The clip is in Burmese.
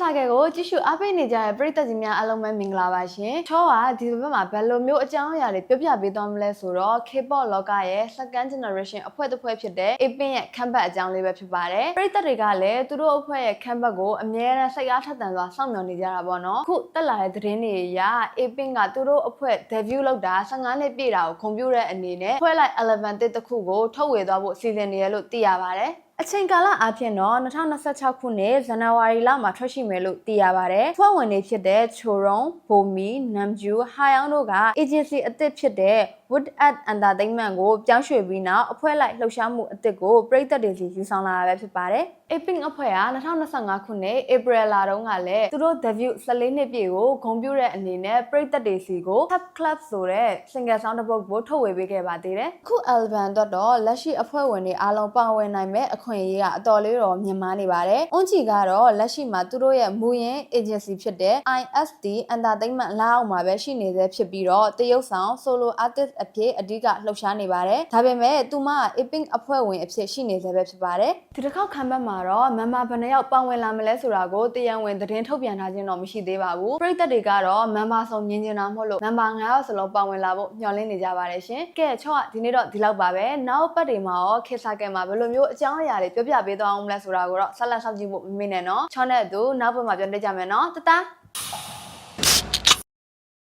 စာကဲကိုကြည့်ရှုအားပေးနေကြတဲ့ပရိသတ်ကြီးများအားလုံးပဲမင်္ဂလာပါရှင်။ချောကဒီဘက်မှာဘယ်လိုမျိုးအကြောင်းအရာတွေပြောပြပေးသွားမလဲဆိုတော့ K-pop လောကရဲ့ second generation အဖွဲ့တစ်ဖွဲ့ဖြစ်တဲ့ A-pin ရဲ့ comeback အကြောင်းလေးပဲဖြစ်ပါတယ်။ပရိသတ်တွေကလည်းသူတို့အဖွဲ့ရဲ့ comeback ကိုအမြဲတမ်းစိတ်အားထက်သန်စွာစောင့်မျှော်နေကြတာပေါ့နော်။အခုတက်လာတဲ့သတင်းတွေအရ A-pin ကသူတို့အဖွဲ့ debut လုပ်တာ15နှစ်ပြည့်တာကိုဂုဏ်ပြုတဲ့အနေနဲ့ဖွဲ့လိုက် Eleven တစ်တစ်ခုကိုထုတ်ဝေသွားဖို့အစီအစဉ်နေရလို့သိရပါတယ်။ အချိန်ကာလအဖြစ်တော့2026ခုနှစ်ဇန်နဝါရီလမှာထွက်ရှိမယ်လို့သိရပါတယ်။ဖွဲ့ဝင်တွေဖြစ်တဲ့ချိုရုံ၊ဘိုမီ၊နမ်ဂျူ၊ဟာယောင်တို့က agency အသစ်ဖြစ်တဲ့ Wood at Entertainment ကိုပြောင်းရွှေ့ပြီးနောက်အဖွဲ့လိုက်လှုပ်ရှားမှုအသစ်ကိုပြည်သက်တွေစီယူဆောင်လာတာပဲဖြစ်ပါတယ်။ Aping အဖွဲ့က2025ခုနှစ် April လတုန်းကလည်းသူတို့ debut 14နှစ်ပြည့်ကိုဂုဏ်ပြုတဲ့အနေနဲ့ပြည်သက်တွေစီကို Top Club ဆိုတဲ့ single sound တစ်ပုဒ်ကိုထုတ်ဝေပေးခဲ့ပါသေးတယ်။ခု album အတွက်တော့လက်ရှိအဖွဲ့ဝင်တွေအားလုံးပါဝင်နိုင်မဲ့အခွင့်အရေးကအတော်လေးတော့မြင်မာနေပါတယ်။အွန်ချီကတော့လက်ရှိမှာသူတို့ရဲ့မူရင်း agency ဖြစ်တဲ့ ISD Entertainment လက်အောက်မှာပဲရှိနေသေးဖြစ်ပြီးတော့တရုတ်ဆောင် solo artist အဖြစ်အဓိကလှုပ်ရှားနေပါတယ်။ဒါပေမဲ့သူမ Aping အဖွဲ့ဝင်အဖြစ်ရှိနေသေးပဲဖြစ်ပါတယ်။ဒီတစ်ခေါက်ခံဘက်မှာတော့မမဘယ်နှယောက်ပါဝင်လာမလဲဆိုတာကိုတရားဝင်သတင်းထုတ်ပြန်ထားခြင်းတော့မရှိသေးပါဘူး။ပရိသတ်တွေကတော့မန်ပါဆောင်မြင်ကျင်တာမဟုတ်လို့နံပါတ်9ယောက်စလုံးပါဝင်လာဖို့မျှော်လင့်နေကြပါတယ်ရှင်။ကဲချောကဒီနေ့တော့ဒီလောက်ပါပဲ။နောက်ပတ်တွေမှာရောခေတ်စားကဲမှာဘယ်လိုမျိုးအကြောင်းအရာတွေပြောပြပေးသွားအောင်မလဲဆိုတာကိုတော့ဆက်လက်စောင့်ကြည့်ဖို့မမေ့နဲ့နော်။ချောနဲ့အတူနောက်ပတ်မှာပြန်တွေ့ကြမယ်နော်။တတား